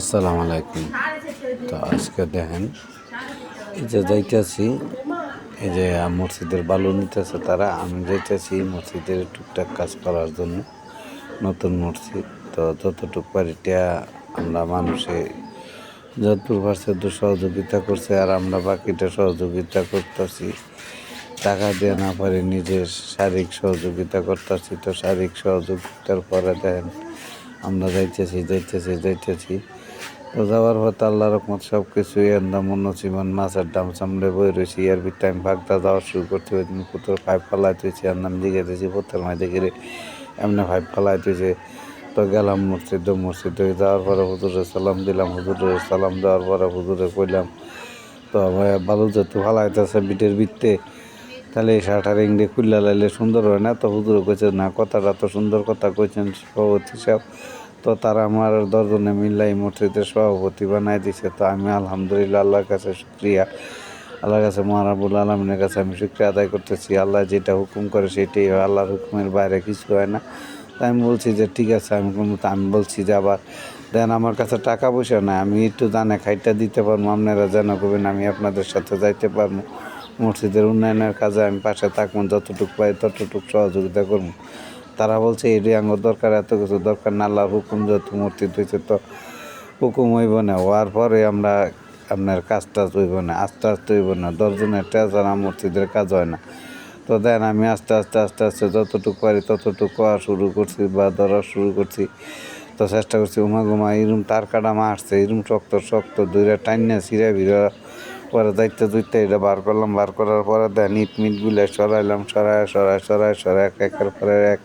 আসসালামু আলাইকুম তো আজকে দেখেন, এই যে যাইতেছি, এই যে মসজিদের বালু নিতেছে তারা, আমি যাইতেছি মসজিদের টুকটাক কাজ করার জন্য, নতুন মসজিদ। তো যতটুক পারিটা আমরা মানুষে যতদূর পারছে সহযোগিতা করছে, আর আমরা বাকিটা সহযোগিতা করতেছি। টাকা দিয়ে না পারি নিজের শারীরিক সহযোগিতা করতেছি, তো শারীরিক সহযোগিতার পরে দেন আমরা যাইতেছি যাইতেছি যাইতেছি। তো যাওয়ার পথে আল্লাহ রকমত সব কিছু এন্দা মনোচিমন মাছের দাম সামনে বই রয়েছি। এর ভিতরে আমি ভাগটা যাওয়া শুরু করতে হয়েছি পুতোর পাইপ ফালাই তুইছি আর নাম দিকে দিয়েছি পুতোর মাঝে গিরে এমনি পাইপ ফালাই তুইছে তো গেলাম মসজিদ মসজিদ যাওয়ার পরে হুজুরে সালাম দিলাম, হুজুরে সালাম দেওয়ার পরে হুজুরে কইলাম, তো ভাই, বালু যেহেতু ফালাইতেছে বিটের ভিত্তে, তাহলে এই শার্টার ইংরে খুললা লাইলে সুন্দর হয় না? তো হুজুর কইছে, না, কথাটা তো সুন্দর কথা কইছেন সভাপতি সাহেব তো তারা আমার দশজনে মিল্লাই মসজিদের সভাপতি বানাই দিছে। তো আমি আলহামদুলিল্লাহ আল্লাহর কাছে শুক্রিয়া। আল্লাহর কাছে মহারাবুল আলমিনের কাছে আমি শুক্রিয়া আদায় করতেছি। আল্লাহ যেটা হুকুম করে সেটাই হয়। আল্লাহর হুকুমের বাইরে কিছু হয় না। তাই আমি বলছি যে, ঠিক আছে, আমি কোনো আমি বলছি যে, আবার দেন আমার কাছে টাকা পয়সা নাই। আমি একটু দানে খাইটা দিতে পারব। আপনারা যেন করবেন আমি আপনাদের সাথে যাইতে পারব। মসজিদের উন্নয়নের কাজে আমি পাশে থাকব। যতটুকু পাই ততটুকু সহযোগিতা করব। তারা বলছে এটি আঙ্গ দরকার, এত কিছু দরকার না, আল্লাহর হুকুম যত মূর্তি হয়েছে তো হুকুম হইব না। হওয়ার পরে আমরা, আপনার কাজ টাজ হইব না, আস্তে আস্তে হইব না, দশজনের টেজারা মসজিদের কাজ হয় না। তো দেন আমি আস্তে আস্তে আস্তে আস্তে যতটুকু পারি ততটুকু করা শুরু করছি বা ধরা শুরু করছি। তো চেষ্টা করছি উমা গুমা এরম তার কাটা মারছে এরম শক্ত শক্ত দূরে টাইনা ছিঁড়ে ভিড়া পরে দায়িত্ব দুইতে এটা বার করলাম, বার করার পরে দেন ইট মিটগুলো সরাইলাম, সরায় সরায় সরায় সরায়, এক, একের পরে এক।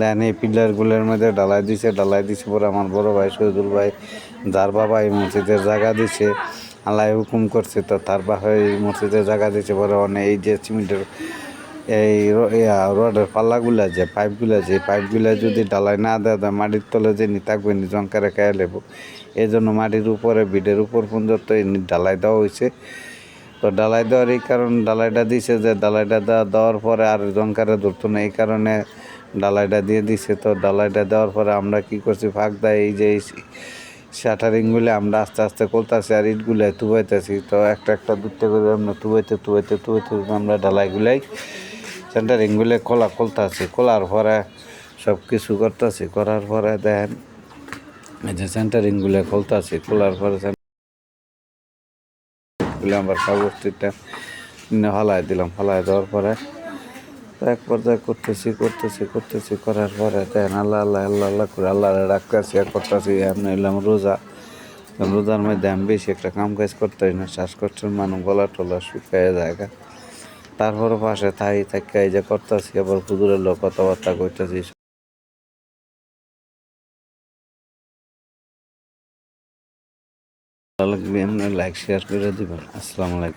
দেন এই পিলারগুলোর মধ্যে ডালাই দিছে ডালাই দিছে পরে আমার বড় ভাই শহীদুল ভাই, যার বাবা এই মসজিদের জায়গা দিছে, আল্লাহ হুকুম করছে তো তার বাবা এই মসজিদের জায়গা দিছে পরে অনেক এই যে সিমেন্টের এই রডের পাল্লাগুলা যে, পাইপগুলা যে পাইপগুলা যদি ডালাই না দেওয়া দেয় মাটির তলে যে নি থাকবে, নি জঙ্কারে খাইয়া লেব। এই জন্য মাটির উপরে বিডের উপর পর্যন্ত ডালাই দেওয়া হয়েছে তো ডালাই দেওয়ার এই কারণ ডালাইটা দিছে যে ডালাইটা দেওয়া দেওয়ার পরে আর জঙ্কারে ধরতো না, এই কারণে ডালাইটা দিয়ে দিছে। তো ডালাইটা দেওয়ার পরে আমরা কি করছি, ফাঁক দেয় এই যে শাটারিংগুলো আমরা আস্তে আস্তে করতেছি আর ইটগুলো তুবাইতেছি তো একটা একটা দুটো করে আমরা তুবাইতে তুবাইতে তুবাইতে আমরা ডালাইগুলাই সেন্টারিংগুলো খোলা খুলতেছি খোলার পরে সব কিছু করতেছি, করার পরে দেখেন এই যে সেন্টারিংগুলো খুলতেছি, খোলার পরে গুলো আমার কাগজটিটা ফালাই দিলাম, ফালাই দেওয়ার পরে এক পর্যায়ে করতেছি করতেছি করতেছি, করার পরে দেখেন আল্লাহ আল্লাহ আল্লাহ আল্লাহ করে আল্লাহ রাখতেছি আর করতেছি এমনি এলাম রোজা। রোজার মধ্যে আমি বেশি একটা কাম কাজ করতে না, শ্বাসকষ্টের মানুষ গলা টলা শুকায় জায়গা তারপরে পাশে থাই থাকি এই যে করতেছি, আবার হুজুরের লোক কথাবার্তা এমনি লাইক শেয়ার করে দিবেন। আসসালামু আলাইকুম।